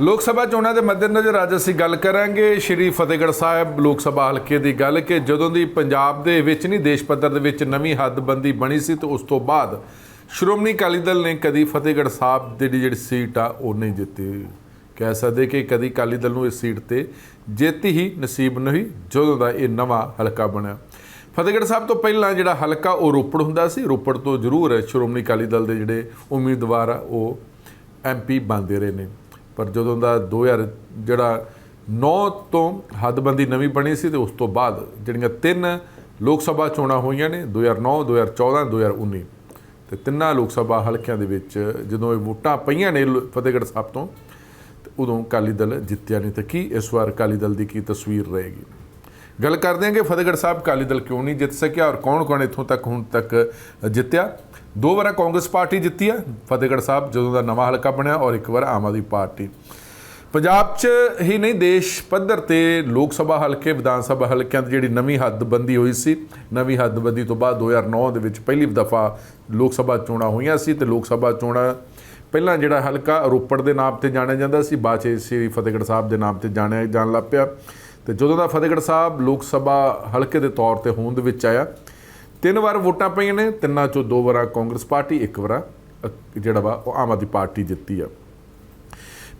ਲੋਕ ਸਭਾ ਚੋਣਾਂ ਦੇ ਮੱਦੇਨਜ਼ਰ ਅੱਜ ਅਸੀਂ ਗੱਲ ਕਰਾਂਗੇ। ਸ਼੍ਰੀ ਫਤਿਹਗੜ੍ਹ ਸਾਹਿਬ ਲੋਕ ਸਭਾ ਹਲਕੇ ਦੀ ਗੱਲ ਕਿ ਜਦੋਂ ਦੀ ਪੰਜਾਬ ਦੇ ਵਿੱਚ ਨਹੀਂ, ਦੇਸ਼ ਪੱਧਰ ਦੇ ਵਿੱਚ ਨਵੀਂ ਹੱਦਬੰਦੀ ਬਣੀ ਸੀ ਤੇ ਉਸ ਤੋਂ ਬਾਅਦ ਸ਼੍ਰੋਮਣੀ ਅਕਾਲੀ ਦਲ ਨੇ ਕਦੀ ਫਤਿਹਗੜ੍ਹ ਸਾਹਿਬ ਦੀ ਜਿਹੜੀ ਸੀਟ ਆ, ਉਹ ਨਹੀਂ ਜਿੱਤੀ। ਕਹਿ ਸਕਦੇ ਕਿ ਕਦੀ ਅਕਾਲੀ ਦਲ ਨੂੰ ਇਸ ਸੀਟ ਤੇ ਜਿੱਤ ਹੀ ਨਸੀਬ ਨਹੀਂ, ਜਦੋਂ ਦਾ ਇਹ ਨਵਾਂ ਹਲਕਾ ਬਣਿਆ। ਫਤਿਹਗੜ੍ਹ ਸਾਹਿਬ ਤੋਂ ਪਹਿਲਾਂ ਜਿਹੜਾ ਹਲਕਾ, ਉਹ ਰੋਪੜ ਹੁੰਦਾ ਸੀ। ਰੋਪੜ ਤੋਂ ਜ਼ਰੂਰ ਸ਼੍ਰੋਮਣੀ ਅਕਾਲੀ ਦਲ ਦੇ ਜਿਹੜੇ ਉਮੀਦਵਾਰ ਆ, ਉਹ ਐਮਪੀ ਬਣਦੇ ਰਹੇ ਨੇ। ਪਰ ਜਦੋਂ ਦਾ 2000 ਜਿਹੜਾ 9 ਤੋਂ ਹੱਦਬੰਦੀ ਨਵੀਂ ਬਣੀ ਸੀ ਤੇ ਉਸ ਤੋਂ ਬਾਅਦ ਜਿਹੜੀਆਂ ਤਿੰਨ ਲੋਕ ਸਭਾ ਚੋਣਾਂ ਹੋਈਆਂ ਨੇ 2009 2014 2019 ਤੇ ਤਿੰਨਾਂ ਲੋਕ ਸਭਾ ਹਲਕਿਆਂ ਦੇ ਵਿੱਚ ਜਦੋਂ ਇਹ ਵੋਟਾਂ ਪਈਆਂ ਨੇ ਲ- ਫਤਿਹਗੜ੍ਹ ਸਾਹਿਬ ਤੋਂ, ਤੇ ਉਦੋਂ ਅਕਾਲੀ ਦਲ ਜਿੱਤਿਆ ਨਹੀਂ ਤੇ ਕੀ ਇਸ ਵਾਰ ਅਕਾਲੀ ਦਲ ਦੀ ਕੀ ਤਸਵੀਰ ਰਹੇਗੀ? ਗੱਲ ਕਰਦੇ ਹਾਂ ਕਿ ਫਤਿਹਗੜ੍ਹ ਸਾਹਿਬ ਅਕਾਲੀ ਦਲ ਕਿਉਂ ਨਹੀਂ ਜਿੱਤ ਸਕਿਆ ਔਰ ਕੌਣ-ਕੌਣ ਇੱਥੋਂ ਤੱਕ ਹੁਣ ਤੱਕ ਜਿੱਤਿਆ? ਦੋ ਵਾਰ ਕਾਂਗਰਸ ਪਾਰਟੀ ਜਿੱਤੀ ਆ ਫਤਿਹਗੜ੍ਹ ਸਾਹਿਬ ਜਦੋਂ ਦਾ ਨਵਾਂ ਹਲਕਾ ਬਣਿਆ ਔਰ ਇੱਕ ਵਾਰ ਆਮ ਆਦਮੀ ਪਾਰਟੀ। ਪੰਜਾਬ 'ਚ ਹੀ ਨਹੀਂ, ਦੇਸ਼ ਪੱਧਰ ਤੇ ਲੋਕ ਸਭਾ ਹਲਕੇ, ਵਿਧਾਨ ਸਭਾ ਹਲਕਿਆਂ ਦੀ ਜਿਹੜੀ ਨਵੀਂ ਹੱਦਬੰਦੀ ਹੋਈ ਸੀ, ਨਵੀਂ ਹੱਦਬੰਦੀ ਤੋਂ ਬਾਅਦ 2009 ਦੇ ਵਿੱਚ ਪਹਿਲੀ ਦਫਾ ਲੋਕ ਸਭਾ ਚੋਣਾਂ ਹੋਈਆਂ ਸੀ ਤੇ ਲੋਕ ਸਭਾ ਚੋਣਾਂ ਪਹਿਲਾਂ ਜਿਹੜਾ ਹਲਕਾ ਰੋਪੜ ਦੇ ਨਾਮ ਤੇ ਜਾਣਿਆ ਜਾਂਦਾ ਸੀ, ਬਾਅਦ 'ਚ ਸ੍ਰੀ ਫਤਿਹਗੜ੍ਹ ਸਾਹਿਬ ਦੇ ਨਾਮ ਤੇ ਜਾਣਿਆ ਜਾਣ ਲੱਗ ਪਿਆ। ਤੇ ਜਦੋਂ ਦਾ ਫਤਿਹਗੜ੍ਹ ਸਾਹਿਬ ਲੋਕ ਸਭਾ ਹਲਕੇ ਦੇ ਤੌਰ ਤੇ ਹੋਂਦ ਵਿੱਚ ਆਇਆ ਤਿੰਨ ਵਾਰ ਵੋਟਾਂ ਪਈਆਂ ਨੇ, ਤਿੰਨਾਂ ਚੋਂ ਦੋ ਵਾਰਾਂ ਕਾਂਗਰਸ ਪਾਰਟੀ, ਇੱਕ ਵਾਰ ਜਿਹੜਾ ਵਾ ਉਹ ਆਮ ਆਦਮੀ ਪਾਰਟੀ ਜਿੱਤੀ ਆ।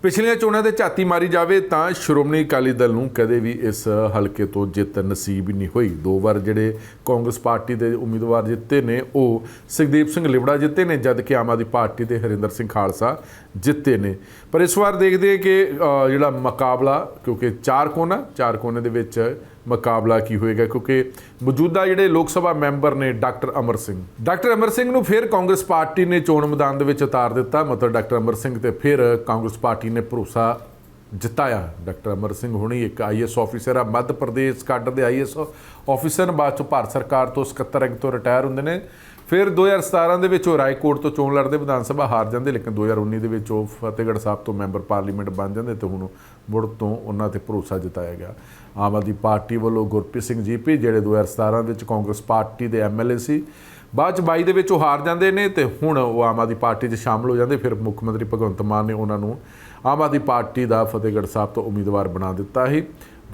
ਪਿਛਲੀਆਂ ਚੋਣਾਂ ਦੇ ਝਾਤੀ ਮਾਰੀ ਜਾਵੇ ਤਾਂ ਸ਼੍ਰੋਮਣੀ ਅਕਾਲੀ ਦਲ ਨੂੰ ਕਦੇ ਵੀ ਇਸ ਹਲਕੇ ਤੋਂ ਜਿੱਤ ਨਸੀਬ ਹੀ ਨਹੀਂ ਹੋਈ। ਦੋ ਵਾਰ ਜਿਹੜੇ ਕਾਂਗਰਸ ਪਾਰਟੀ ਦੇ ਉਮੀਦਵਾਰ ਜਿੱਤੇ ਨੇ, ਉਹ ਸੁਖਦੀਪ ਸਿੰਘ ਲਿਬੜਾ ਜਿੱਤੇ ਨੇ ਜਦ ਕਿ ਆਮ ਆਦਮੀ ਪਾਰਟੀ ਦੇ ਹਰਿੰਦਰ ਸਿੰਘ ਖਾਲਸਾ ਜਿੱਤੇ ਨੇ। ਪਰ ਇਸ ਵਾਰ ਦੇਖਦੇ ਹਾਂ ਕਿ ਜਿਹੜਾ ਮੁਕਾਬਲਾ, ਕਿਉਂਕਿ ਚਾਰ ਕੋਨਾ, ਚਾਰ ਕੋਨੇ ਦੇ ਵਿੱਚ ਮੁਕਾਬਲਾ ਕੀ ਹੋਏਗਾ? ਕਿਉਂਕਿ ਮੌਜੂਦਾ ਜਿਹੜੇ ਲੋਕ ਸਭਾ ਮੈਂਬਰ ਨੇ ਡਾਕਟਰ ਅਮਰ ਸਿੰਘ, ਡਾਕਟਰ ਅਮਰ ਸਿੰਘ ਨੂੰ ਫਿਰ ਕਾਂਗਰਸ ਪਾਰਟੀ ਨੇ ਚੋਣ ਮੈਦਾਨ ਦੇ ਵਿੱਚ ਉਤਾਰ ਦਿੱਤਾ। ਮਤਲਬ ਡਾਕਟਰ ਅਮਰ ਸਿੰਘ ਤੇ ਫਿਰ ਕਾਂਗਰਸ ਪਾਰਟੀ ਨੇ ਭਰੋਸਾ ਜਿਤਾਇਆ। ਡਾਕਟਰ ਅਮਰ ਸਿੰਘ ਹੁਣੀ ਇੱਕ ਆਈਐਸ ਆਫੀਸਰ ਆ, ਮੱਧ ਪ੍ਰਦੇਸ਼ ਕੱਢ ਦੇ ਆਈਐਸ ਆਫੀਸਰ। ਬਾਅਦ ਚੋਂ ਭਾਰਤ ਸਰਕਾਰ ਤੋਂ 77 ਰੈਂਕ ਤੋਂ ਰਿਟਾਇਰ ਹੁੰਦੇ ਨੇ। ਫਿਰ 2017 ਦੇ ਵਿੱਚ ਉਹ ਰਾਏਕੋਟ ਤੋਂ ਚੋਣ ਲੜਦੇ, ਵਿਧਾਨ ਸਭਾ ਹਾਰ ਜਾਂਦੇ, ਲੇਕਿਨ 2019 ਦੇ ਵਿੱਚ ਉਹ ਫਤਿਹਗੜ੍ਹ ਸਾਹਿਬ ਤੋਂ ਮੈਂਬਰ ਪਾਰਲੀਮੈਂਟ ਬਣ ਜਾਂਦੇ ਤੇ ਹੁਣ ਮੁੜ ਤੋਂ ਉਹਨਾਂ ਤੇ ਭਰੋਸਾ ਜਤਾਇਆ ਗਿਆ। ਆਮ ਆਦਮੀ ਪਾਰਟੀ ਵੱਲੋਂ ਗੁਰਪ੍ਰੀਤ ਸਿੰਘ ਜੀਪੀ ਜਿਹੜੇ 2017 ਵਿੱਚ ਕਾਂਗਰਸ ਪਾਰਟੀ ਦੇ ਐਮਐਲਏ ਸੀ, ਬਾਅਦ ਚ 22 ਦੇ ਵਿੱਚ ਉਹ ਹਾਰ ਜਾਂਦੇ ਨੇ ਤੇ ਹੁਣ ਉਹ ਆਮ ਆਦਮੀ ਪਾਰਟੀ 'ਚ ਸ਼ਾਮਲ ਹੋ ਜਾਂਦੇ। ਫਿਰ ਮੁੱਖ ਮੰਤਰੀ ਭਗਵੰਤ ਮਾਨ ਨੇ ਉਹਨਾਂ ਨੂੰ ਆਮ ਆਦਮੀ ਪਾਰਟੀ ਦਾ ਫਤਿਹਗੜ੍ਹ ਸਾਹਿਬ ਤੋਂ ਉਮੀਦਵਾਰ ਬਣਾ ਦਿੱਤਾ ਸੀ।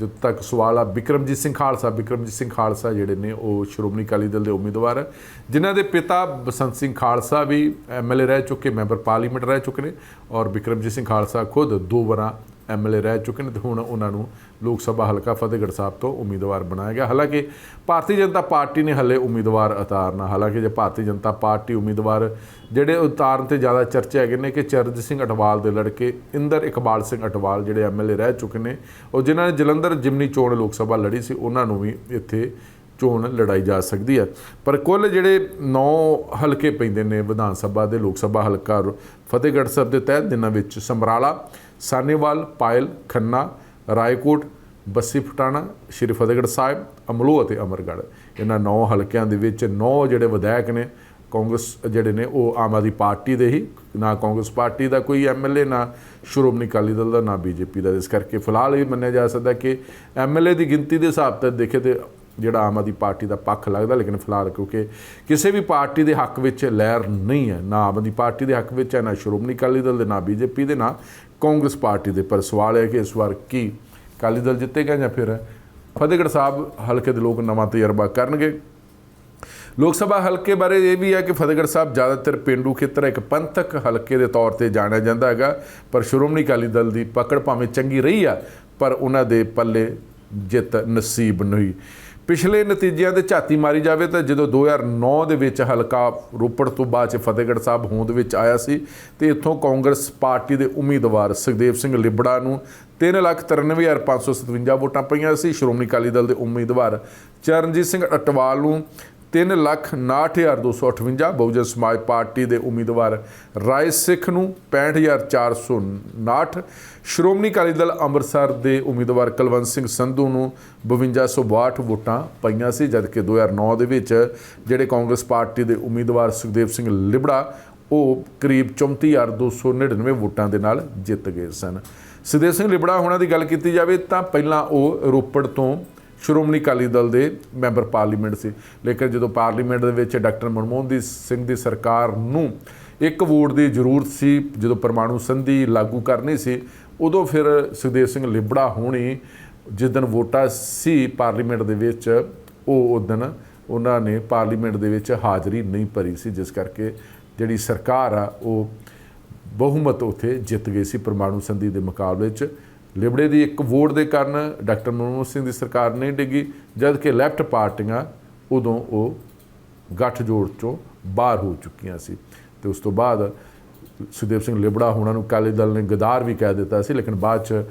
ਜਦ ਤੱਕ ਸਵਾਲ ਆ ਬਿਕਰਮਜੀਤ ਸਿੰਘ ਖਾਲਸਾ, ਬਿਕਰਮਜੀਤ ਸਿੰਘ ਖਾਲਸਾ ਜਿਹੜੇ ਨੇ ਉਹ ਸ਼੍ਰੋਮਣੀ ਅਕਾਲੀ ਦਲ ਦੇ ਉਮੀਦਵਾਰ ਹੈ ਜਿਨ੍ਹਾਂ ਦੇ ਪਿਤਾ ਬਸੰਤ ਸਿੰਘ ਖਾਲਸਾ ਵੀ ਐਮਐਲਏ ਰਹਿ ਚੁੱਕੇ, ਮੈਂਬਰ ਪਾਰਲੀਮੈਂਟ ਰਹਿ ਚੁੱਕੇ ਨੇ ਔਰ ਬਿਕਰਮਜੀਤ ਸਿੰਘ ਖਾਲਸਾ ਖੁਦ ਦੋ ਵਾਰਾਂ ਐਮਐਲਏ ਰਹਿ ਚੁੱਕੇ ਨੇ ਤੇ ਹੁਣ ਉਹਨਾਂ ਨੂੰ ਲੋਕ ਸਭਾ ਹਲਕਾ ਫਤਿਹਗੜ੍ਹ ਸਾਹਿਬ ਤੋਂ ਉਮੀਦਵਾਰ ਬਣਾਇਆ ਗਿਆ। ਹਾਲਾਂਕਿ ਭਾਰਤੀ ਜਨਤਾ ਪਾਰਟੀ ਨੇ ਹੱਲੇ ਉਮੀਦਵਾਰ ਉਤਾਰਨਾ ਹਾਲਾਂਕਿ ਜੇ ਭਾਰਤੀ ਜਨਤਾ ਪਾਰਟੀ ਉਮੀਦਵਾਰ ਜਿਹੜੇ ਉਤਾਰਨ ਤੇ ਜ਼ਿਆਦਾ ਚਰਚੇ ਹੈਗੇ ਨੇ ਕਿ ਚਰਨਜੀਤ ਸਿੰਘ ਅਟਵਾਲ ਦੇ ਲੜਕੇ ਇੰਦਰ ਇਕਬਾਲ ਸਿੰਘ ਅਟਵਾਲ ਜਿਹੜੇ ਐਮਐਲਏ ਰਹਿ ਚੁੱਕੇ ਨੇ, ਉਹ ਜਿਨ੍ਹਾਂ ਨੇ ਜਲੰਧਰ ਜਿਮਨੀ ਚੋਣ ਲੋਕ ਸਭਾ ਲੜੀ ਸੀ, ਉਹਨਾਂ ਨੂੰ ਵੀ ਇੱਥੇ ਚੋਣ ਲੜਾਈ ਜਾ ਸਕਦੀ ਹੈ। ਪਰ ਕੁੱਲ ਜਿਹੜੇ 9 ਹਲਕੇ ਪੈਂਦੇ ਨੇ ਵਿਧਾਨ ਸਭਾ ਦੇ ਲੋਕ ਸਭਾ ਹਲਕਾ ਫਤਿਹਗੜ੍ਹ ਸਾਹਿਬ ਦੇ ਤਹਿਤ, ਜਿਨ੍ਹਾਂ ਵਿੱਚ ਸਮਰਾਲਾ ਸਾਨੇਵਾਲ ਪਾਇਲ ਖੰਨਾ ਰਾਏਕੋਟ ਬੱਸੀ ਫਟਾਣਾ ਸ਼੍ਰੀ ਫਤਿਹਗੜ੍ਹ ਸਾਹਿਬ ਅਮਲੋ ਅਤੇ ਅਮਰਗੜ੍ਹ ਇਹਨਾਂ ਨੌ ਹਲਕਿਆਂ ਦੇ ਵਿੱਚ ਨੌ ਜਿਹੜੇ ਵਿਧਾਇਕ ਨੇ ਕਾਂਗਰਸ ਜਿਹੜੇ ਨੇ ਉਹ ਆਮ ਆਦਮੀ ਪਾਰਟੀ ਦੇ ਹੀ ਨਾ ਕਾਂਗਰਸ ਪਾਰਟੀ ਦਾ ਕੋਈ ਐਮਐਲਏ ਨਾ ਸ਼੍ਰੋਮਣੀ ਅਕਾਲੀ ਦਲ ਦਾ ਨਾ ਬੀਜੇਪੀ ਦਾ ਇਸ ਕਰਕੇ ਫਿਲਹਾਲ ਇਹ ਮੰਨਿਆ ਜਾ ਸਕਦਾ ਕਿ ਐਮਐਲਏ ਦੀ ਗਿਣਤੀ ਦੇ ਹਿਸਾਬ ਤੇ ਦੇਖੇ ਤੇ ਜਿਹੜਾ ਆਮ ਆਦਮੀ ਪਾਰਟੀ ਦਾ ਪੱਖ ਲੱਗਦਾ ਲੇਕਿਨ ਫਿਲਹਾਲ ਕਿਉਂਕਿ ਕਿਸੇ ਵੀ ਪਾਰਟੀ ਦੇ ਹੱਕ ਵਿੱਚ ਲਹਿਰ ਨਹੀਂ ਹੈ, ਨਾ ਆਮ ਆਦਮੀ ਪਾਰਟੀ ਦੇ ਹੱਕ ਵਿੱਚ ਹੈ, ਨਾ ਸ਼੍ਰੋਮਣੀ ਅਕਾਲੀ ਦਲ ਦੇ, ਨਾ ਬੀਜੇਪੀ ਦੇ, ਨਾ ਕਾਂਗਰਸ ਪਾਰਟੀ ਦੇ। ਪਰ ਸਵਾਲ ਹੈ ਕਿ ਇਸ ਵਾਰ ਕੀ ਅਕਾਲੀ ਦਲ ਜਿੱਤੇਗਾ ਜਾਂ ਫਿਰ ਫਤਿਹਗੜ੍ਹ ਸਾਹਿਬ ਹਲਕੇ ਦੇ ਲੋਕ ਨਵਾਂ ਤਜਰਬਾ ਕਰਨਗੇ? ਲੋਕ ਸਭਾ ਹਲਕੇ ਬਾਰੇ ਇਹ ਵੀ ਹੈ ਕਿ ਫਤਿਹਗੜ੍ਹ ਸਾਹਿਬ ਜ਼ਿਆਦਾਤਰ ਪਿੰਡੂ ਖੇਤਰ ਇੱਕ ਪੰਥਕ ਹਲਕੇ ਦੇ ਤੌਰ ਤੇ ਜਾਣਿਆ ਜਾਂਦਾ ਹੈਗਾ। ਪਰ ਸ਼੍ਰੋਮਣੀ ਅਕਾਲੀ ਦਲ ਦੀ ਪਕੜ ਭਾਵੇਂ ਚੰਗੀ ਰਹੀ ਆ, ਪਰ ਉਹਨਾਂ ਦੇ ਪੱਲੇ ਜਿੱਤ ਨਸੀਬ ਨਹੀਂ। ਪਿਛਲੇ ਨਤੀਜਿਆਂ ਦੇ ਝਾਤੀ ਮਾਰੀ ਜਾਵੇ ਤਾਂ ਜਦੋਂ 2009 ਦੇ ਵਿੱਚ ਹਲਕਾ ਰੋਪੜ ਤੋਂ ਬਾਅਦ ਚ ਫਤਿਹਗੜ੍ਹ ਸਾਹਿਬ ਹੋਂਦ ਵਿੱਚ ਆਇਆ ਸੀ ਤੇ ਇੱਥੋਂ ਕਾਂਗਰਸ ਪਾਰਟੀ ਦੇ ਉਮੀਦਵਾਰ ਸੁਖਦੇਵ ਸਿੰਘ ਲਿਬੜਾ ਨੂੰ 393557 ਵੋਟਾਂ ਪਈਆਂ ਸੀ। ਸ਼੍ਰੋਮਣੀ ਅਕਾਲੀ ਦਲ ਦੇ ਉਮੀਦਵਾਰ ਚਰਨਜੀਤ ਸਿੰਘ ਅਟਵਾਲ ਨੂੰ 369258 ਬਹੁਜਨ ਸਮਾਜ ਪਾਰਟੀ ਦੇ ਉਮੀਦਵਾਰ ਰਾਏ ਸਿੱਖ ਨੂੰ 65459 ਸ਼੍ਰੋਮਣੀ ਅਕਾਲੀ ਦਲ ਅੰਮ੍ਰਿਤਸਰ ਦੇ ਉਮੀਦਵਾਰ ਕੁਲਵੰਤ ਸਿੰਘ ਸੰਧੂ ਨੂੰ 5262 ਵੋਟਾਂ ਪਈਆਂ ਸੀ, ਜਦਕਿ 2009 ਦੇ ਵਿੱਚ ਜਿਹੜੇ ਕਾਂਗਰਸ ਪਾਰਟੀ ਦੇ ਉਮੀਦਵਾਰ ਸੁਖਦੇਵ ਸਿੰਘ ਲਿਬੜਾ, ਉਹ ਕਰੀਬ 34299 ਵੋਟਾਂ ਦੇ ਨਾਲ ਜਿੱਤ ਗਏ ਸਨ। ਸੁਖਦੇਵ ਸਿੰਘ ਲਿਬੜਾ, ਹੋਣਾ ਦੀ ਗੱਲ ਕੀਤੀ ਜਾਵੇ ਤਾਂ ਪਹਿਲਾਂ ਉਹ ਰੋਪੜ ਤੋਂ ਸ਼੍ਰੋਮਣੀ ਅਕਾਲੀ ਦਲ ਦੇ ਮੈਂਬਰ ਪਾਰਲੀਮੈਂਟ ਸੀ। ਲੇਕਿਨ ਜਦੋਂ ਪਾਰਲੀਮੈਂਟ ਦੇ ਵਿੱਚ ਡਾਕਟਰ ਮਨਮੋਹਨ ਦੀ ਸਿੰਘ ਦੀ ਸਰਕਾਰ ਨੂੰ ਇੱਕ ਵੋਟ ਦੀ ਜ਼ਰੂਰਤ ਸੀ, ਜਦੋਂ ਪਰਮਾਣੂ ਸੰਧੀ ਲਾਗੂ ਕਰਨੀ ਸੀ, ਉਦੋਂ ਫਿਰ ਸੁਖਦੇਵ ਸਿੰਘ ਲਿਬੜਾ ਹੋਣੀ ਜਿਸ ਦਿਨ ਵੋਟਾਂ ਸੀ ਪਾਰਲੀਮੈਂਟ ਦੇ ਵਿੱਚ, ਉਹ ਉਸ ਦਿਨ ਉਹਨਾਂ ਨੇ ਪਾਰਲੀਮੈਂਟ ਦੇ ਵਿੱਚ ਹਾਜ਼ਰੀ ਨਹੀਂ ਭਰੀ ਸੀ, ਜਿਸ ਕਰਕੇ ਜਿਹੜੀ ਸਰਕਾਰ ਆ, ਉਹ ਬਹੁਮਤ ਉੱਥੇ ਜਿੱਤ ਗਈ ਸੀ ਪਰਮਾਣੂ ਸੰਧੀ ਦੇ ਮੁਕਾਬਲੇ 'ਚ। ਲਿਬੜੇ ਦੀ ਇੱਕ ਵੋਟ ਦੇ ਕਾਰਨ ਡਾਕਟਰ ਮਨਮੋਹਨ ਸਿੰਘ ਦੀ ਸਰਕਾਰ ਨਹੀਂ ਡਿੱਗੀ ਜਦ ਕਿ ਲੈਫਟ ਪਾਰਟੀਆਂ ਉਦੋਂ ਉਹ ਗੱਠਜੋੜ ਚੋਂ ਬਾਹਰ ਹੋ ਚੁੱਕੀਆਂ ਸੀ। ਤੇ ਉਸ ਤੋਂ ਬਾਅਦ ਸੁਖਦੇਵ ਸਿੰਘ ਲਿਬੜਾ ਹੋਣਾ ਨੂੰ ਅਕਾਲੀ ਦਲ ਨੇ ਗਦਾਰ ਵੀ ਕਹਿ ਦਿੱਤਾ ਸੀ, ਲੇਕਿਨ ਬਾਅਦ ਚ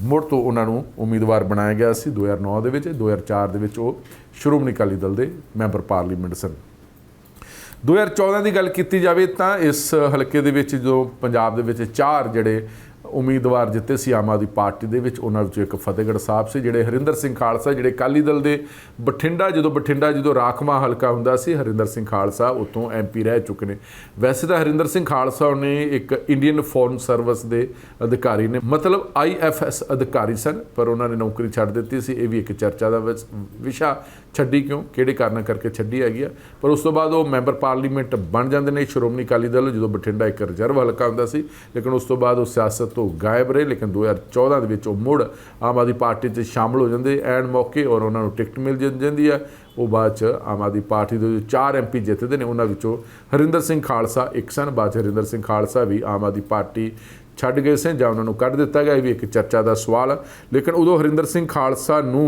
ਮੁੜ ਤੋਂ ਉਹਨਾਂ ਨੂੰ ਉਮੀਦਵਾਰ ਬਣਾਇਆ ਗਿਆ ਸੀ। 2009 ਦੇ ਵਿੱਚ 2004 ਦੇ ਵਿੱਚ ਉਹ ਸ਼੍ਰੋਮਣੀ ਅਕਾਲੀ ਦਲ ਦੇ ਮੈਂਬਰ ਪਾਰਲੀਮੈਂਟ ਸਨ। 2014 ਦੀ ਗੱਲ ਕੀਤੀ ਜਾਵੇ ਤਾਂ ਇਸ ਹਲਕੇ ਦੇ ਵਿੱਚ ਜੋ ਪੰਜਾਬ ਦੇ ਵਿੱਚ ਚਾਰ ਜਿਹੜੇ ਉਮੀਦਵਾਰ ਜਿੱਤੇ ਸੀ ਆਮ ਆਦਮੀ ਪਾਰਟੀ ਦੇ ਵਿੱਚ, ਉਹਨਾਂ ਵਿੱਚੋਂ ਇੱਕ ਫਤਿਹਗੜ੍ਹ ਸਾਹਿਬ ਸੀ, ਜਿਹੜੇ ਹਰਿੰਦਰ ਸਿੰਘ ਖਾਲਸਾ, ਜਿਹੜੇ ਅਕਾਲੀ ਦਲ ਦੇ ਬਠਿੰਡਾ, ਜਦੋਂ ਬਠਿੰਡਾ, ਜਦੋਂ ਰਾਖਵਾਂ ਹਲਕਾ ਹੁੰਦਾ ਸੀ, ਹਰਿੰਦਰ ਸਿੰਘ ਖਾਲਸਾ ਉਤੋਂ ਐਮਪੀ ਰਹਿ ਚੁੱਕੇ ਨੇ। ਵੈਸੇ ਤਾਂ ਹਰਿੰਦਰ ਸਿੰਘ ਖਾਲਸਾ ਨੇ ਇੱਕ ਇੰਡੀਅਨ ਫੋਰਨ ਸਰਵਿਸ ਦੇ ਅਧਿਕਾਰੀ ਨੇ, ਮਤਲਬ ਆਈਐਫਐਸ ਅਧਿਕਾਰੀ ਸਨ, ਪਰ ਉਹਨਾਂ ਨੇ ਨੌਕਰੀ ਛੱਡ ਦਿੱਤੀ ਸੀ। ਇਹ ਵੀ ਇੱਕ ਚਰਚਾ ਦਾ ਵਿਸ- ਵਿਸ਼ਾ ਛੱਡੀ ਕਿਉਂ? ਕਿਹੜੇ ਕਾਰਨਾਂ ਕਰਕੇ ਛੱਡੀ ਹੈਗੀ ਆ? ਪਰ ਉਸ ਤੋਂ ਬਾਅਦ ਉਹ ਮੈਂਬਰ ਪਾਰਲੀਮੈਂਟ ਬਣ ਜਾਂਦੇ ਨੇ, ਸ਼੍ਰੋਮਣੀ ਅਕਾਲੀ ਦਲ, ਜਦੋਂ ਬਠਿੰਡਾ ਇੱਕ ਰਿਜ਼ਰਵ ਹਲਕਾ ਹੁੰਦਾ ਸੀ, ਲੇਕਿਨ ਉਸ ਤੋਂ ਬਾਅਦ ਉਹ ਸਿਆਸਤ ਤੋਂ ਗਾਇਬ ਰਹੇ, ਲੇਕਿਨ 2014 ਦੇ ਵਿੱਚ ਉਹ ਮੁੜ ਆਮ ਆਦਮੀ ਪਾਰਟੀ 'ਚ ਸ਼ਾਮਲ ਹੋ ਜਾਂਦੇ ਐਨ ਮੌਕੇ ਔਰ ਉਹਨਾਂ ਨੂੰ ਟਿਕਟ ਮਿਲ ਜਾਂਦੀ ਆ ਉਹ ਬਾਅਦ 'ਚ ਆਮ ਆਦਮੀ ਪਾਰਟੀ ਦੇ ਜੋ ਚਾਰ ਐਮਪੀ ਜਿੱਤਦੇ ਨੇ, ਉਹਨਾਂ ਵਿੱਚੋਂ ਹਰਿੰਦਰ ਸਿੰਘ ਖਾਲਸਾ ਇੱਕ ਸਨ। ਬਾਅਦ 'ਚ ਹਰਿੰਦਰ ਸਿੰਘ ਖਾਲਸਾ ਵੀ ਆਮ ਆਦਮੀ ਪਾਰਟੀ ਛੱਡ ਗਏ ਸੀ ਜਾਂ ਉਹਨਾਂ ਨੂੰ ਕੱਢ ਦਿੱਤਾ ਗਿਆ। ਇਹ ਵੀ ਇੱਕ ਚਰਚਾ ਦਾ ਸਵਾਲ ਆ। ਲੇਕਿਨ ਉਦੋਂ ਹਰਿੰਦਰ ਸਿੰਘ ਖਾਲਸਾ ਨੂੰ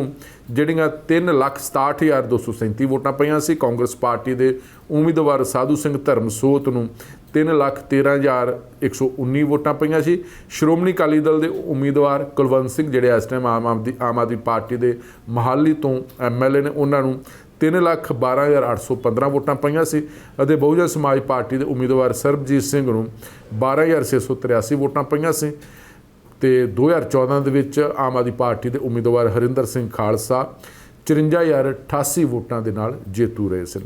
ਜਿਹੜੀਆਂ 367237 ਵੋਟਾਂ ਪਈਆਂ ਸੀ, ਕਾਂਗਰਸ ਪਾਰਟੀ ਦੇ ਉਮੀਦਵਾਰ ਸਾਧੂ ਸਿੰਘ ਧਰਮਸੋਤ ਨੂੰ 311119 ਵੋਟਾਂ ਪਈਆਂ ਸੀ। ਸ਼੍ਰੋਮਣੀ ਅਕਾਲੀ ਦਲ ਦੇ ਉਮੀਦਵਾਰ ਕੁਲਵੰਤ ਸਿੰਘ, ਜਿਹੜੇ ਇਸ ਟਾਈਮ ਆਮ ਆਦਮੀ ਆਮ ਆਦਮੀ ਪਾਰਟੀ ਦੇ ਮਹਾਲੀ ਤੋਂ ਐਮਐਲਏ ਨੇ, ਉਹਨਾਂ ਨੂੰ 312815 ਵੋਟਾਂ ਪਈਆਂ ਸੀ ਅਤੇ ਬਹੁਜਨ ਸਮਾਜ ਪਾਰਟੀ ਦੇ ਉਮੀਦਵਾਰ ਸਰਬਜੀਤ ਸਿੰਘ ਨੂੰ 12683 ਵੋਟਾਂ ਪਈਆਂ ਸੀ। ਤੇ 2014 ਦੇ ਵਿੱਚ ਆਮ ਆਦਮੀ ਪਾਰਟੀ ਦੇ ਉਮੀਦਵਾਰ ਹਰਿੰਦਰ ਸਿੰਘ ਖਾਲਸਾ 54088 ਵੋਟਾਂ ਦੇ ਨਾਲ ਜੇਤੂ ਰਹੇ ਸਨ।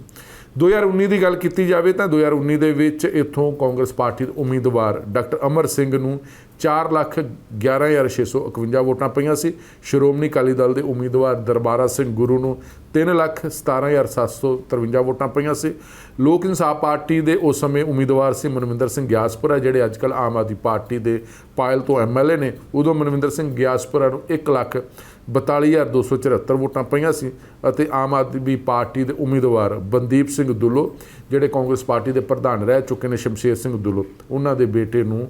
2019 ਦੀ ਗੱਲ ਕੀਤੀ ਜਾਵੇ ਤਾਂ 2019 ਦੇ ਵਿੱਚ ਇੱਥੋਂ ਕਾਂਗਰਸ ਪਾਰਟੀ ਦੇ ਉਮੀਦਵਾਰ ਡਾਕਟਰ ਅਮਰ ਸਿੰਘ ਨੂੰ 411651 ਵੋਟਾਂ ਪਈਆਂ ਸੀ। ਸ਼੍ਰੋਮਣੀ ਅਕਾਲੀ ਦਲ ਦੇ ਉਮੀਦਵਾਰ ਦਰਬਾਰਾ ਸਿੰਘ ਗੁਰੂ ਨੂੰ 317753 ਵੋਟਾਂ ਪਈਆਂ ਸੀ। ਲੋਕ ਇਨਸਾਫ ਪਾਰਟੀ ਦੇ ਉਸ ਸਮੇਂ ਉਮੀਦਵਾਰ ਸੀ ਮਨਵਿੰਦਰ ਸਿੰਘ ਗਿਆਸਪੁਰਾ, ਜਿਹੜੇ ਅੱਜਕੱਲ ਆਮ ਆਦਮੀ ਪਾਰਟੀ ਦੇ ਪਾਇਲ ਤੋਂ ਐਮਐਲਏ ਨੇ। ਉਦੋਂ ਮਨਵਿੰਦਰ ਸਿੰਘ ਗਿਆਸਪੁਰਾ ਨੂੰ 1 ਲੱਖ 42274 ਵੋਟਾਂ ਪਈਆਂ ਸੀ ਅਤੇ ਆਮ ਆਦਮੀ ਪਾਰਟੀ ਦੇ ਉਮੀਦਵਾਰ ਬੰਦੀਪ ਸਿੰਘ ਦੁੱਲੋ, ਜਿਹੜੇ ਕਾਂਗਰਸ ਪਾਰਟੀ ਦੇ ਪ੍ਰਧਾਨ ਰਹਿ ਚੁੱਕੇ ਨੇ, ਸ਼ਮਸ਼ੇਰ ਸਿੰਘ ਦੁੱਲੋ, ਉਹਨਾਂ ਦੇ ਬੇਟੇ ਨੂੰ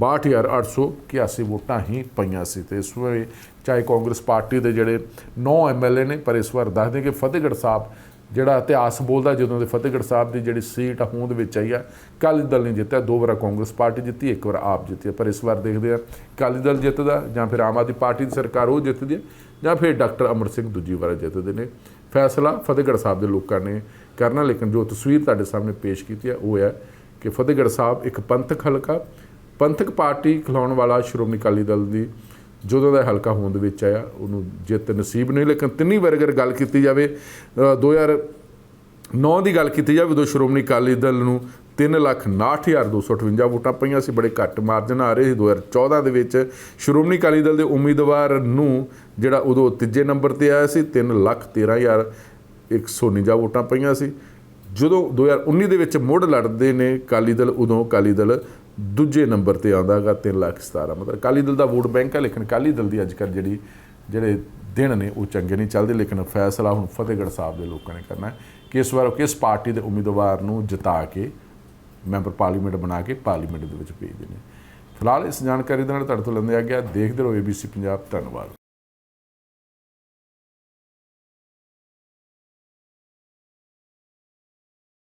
62881 ਵੋਟਾਂ ਹੀ ਪਈਆਂ ਸੀ। ਤੇ ਇਸ ਵੇਲੇ ਚਾਹੇ ਕਾਂਗਰਸ ਪਾਰਟੀ ਦੇ ਜਿਹੜੇ 9 ਐਮਐਲਏ ਨੇ, ਪਰ ਇਸ ਵਾਰ ਦੱਸਦੇ ਕਿ ਫਤਿਹਗੜ੍ਹ ਸਾਹਿਬ ਜਿਹੜਾ ਇਤਿਹਾਸ ਬੋਲਦਾ ਜਦੋਂ ਦੇ ਫਤਿਹਗੜ੍ਹ ਸਾਹਿਬ ਦੀ ਜਿਹੜੀ ਸੀਟ ਆ, ਹੋਂਦ ਵਿੱਚ ਆਈ ਆ, ਅਕਾਲੀ ਦਲ ਨੇ ਜਿੱਤਿਆ, ਦੋ ਵਾਰ ਕਾਂਗਰਸ ਪਾਰਟੀ ਜਿੱਤੀ, ਇੱਕ ਵਾਰ ਆਪ ਜਿੱਤੀ ਪਰ ਇਸ ਵਾਰ ਦੇਖਦੇ ਆ, ਅਕਾਲੀ ਦਲ ਜਿੱਤਦਾ ਜਾਂ ਫਿਰ ਆਮ ਆਦਮੀ ਪਾਰਟੀ ਦੀ ਸਰਕਾਰ ਉਹ ਜਿੱਤਦੀ ਹੈ ਜਾਂ ਫਿਰ ਡਾਕਟਰ ਅਮਰ ਸਿੰਘ ਦੂਜੀ ਵਾਰ ਜਿੱਤਦੇ ਨੇ। ਫੈਸਲਾ ਫਤਿਹਗੜ੍ਹ ਸਾਹਿਬ ਦੇ ਲੋਕਾਂ ਨੇ ਕਰਨਾ, ਲੇਕਿਨ ਜੋ ਤਸਵੀਰ ਤੁਹਾਡੇ ਸਾਹਮਣੇ ਪੇਸ਼ ਕੀਤੀ ਹੈ ਉਹ ਹੈ ਕਿ ਫਤਿਹਗੜ੍ਹ ਸਾਹਿਬ ਇੱਕ ਪੰਥਕ ਹਲਕਾ, ਪੰਥਕ ਪਾਰਟੀ ਖਿਲਾਉਣ ਵਾਲਾ ਸ਼੍ਰੋਮਣੀ ਅਕਾਲੀ ਦਲ ਦੀ ਜਦੋਂ ਦਾ ਇਹ ਹਲਕਾ ਹੋਂਦ ਵਿੱਚ ਆਇਆ ਉਹਨੂੰ ਜਿੱਤ ਨਸੀਬ ਨਹੀਂ ਲੇਕਿਨ ਤਿੰਨੀ ਵਾਰ ਅਗਰ ਗੱਲ ਕੀਤੀ ਜਾਵੇ ਅ, 2009 ਦੀ ਗੱਲ ਕੀਤੀ ਜਾਵੇ ਉਦੋਂ ਸ਼੍ਰੋਮਣੀ ਅਕਾਲੀ ਦਲ ਨੂੰ 369258 ਵੋਟਾਂ ਪਈਆਂ ਸੀ ਬੜੇ ਘੱਟ ਮਾਰਜਨ ਆ ਰਹੇ ਸੀ। 2014 ਦੇ ਵਿੱਚ ਸ਼੍ਰੋਮਣੀ ਅਕਾਲੀ ਦਲ ਦੇ ਉਮੀਦਵਾਰ ਨੂੰ ਜਿਹੜਾ ਉਦੋਂ ਤੀਜੇ ਨੰਬਰ ਤੇ ਆਇਆ ਸੀ 313149 ਵੋਟਾਂ ਪਈਆਂ ਸੀ। ਜਦੋਂ 2019 ਦੇ ਵਿੱਚ ਮੁੜ ਲੜਦੇ ਨੇ ਅਕਾਲੀ ਦਲ ਉਦੋਂ ਅਕਾਲੀ ਦਲ ਦੂਜੇ ਨੰਬਰ ਤੇ ਆਉਂਦਾ ਹੈਗਾ 3 ਲੱਖ 17 ਮਤਲਬ ਅਕਾਲੀ ਦਲ ਦਾ ਵੋਟ ਬੈਂਕ ਹੈ ਲੇਕਿਨ ਅਕਾਲੀ ਦਲ ਦੀ ਅੱਜ ਅੱਜਕੱਲ ਜਿਹੜੀ, ਜਿਹੜੇ ਦਿਨ ਨੇ, ਉਹ ਚੰਗੇ ਨਹੀਂ ਚੱਲਦੇ। ਲੇਕਿਨ ਫੈਸਲਾ ਹੁਣ ਫਤਿਹਗੜ੍ਹ ਸਾਹਿਬ ਦੇ ਲੋਕਾਂ ਨੇ ਕਰਨਾ ਹੈ ਕਿ ਇਸ ਵਾਰ ਉਹ ਕਿਸ ਪਾਰਟੀ ਦੇ ਉਮੀਦਵਾਰ ਨੂੰ ਜਿਤਾ ਕੇ ਮੈਂਬਰ ਪਾਰਲੀਮੈਂਟ ਬਣਾ ਕੇ ਪਾਰਲੀਮੈਂਟ ਦੇ ਵਿੱਚ ਭੇਜਦੇ ਨੇ ਫਿਲਹਾਲ ਇਸ ਜਾਣਕਾਰੀ ਦੇ ਨਾਲ ਤੁਹਾਡੇ ਤੋਂ ਲੈਂਦੇ ਆ ਗਿਆ। ਦੇਖਦੇ ਰਹੋ ABC ਪੰਜਾਬ। ਧੰਨਵਾਦ।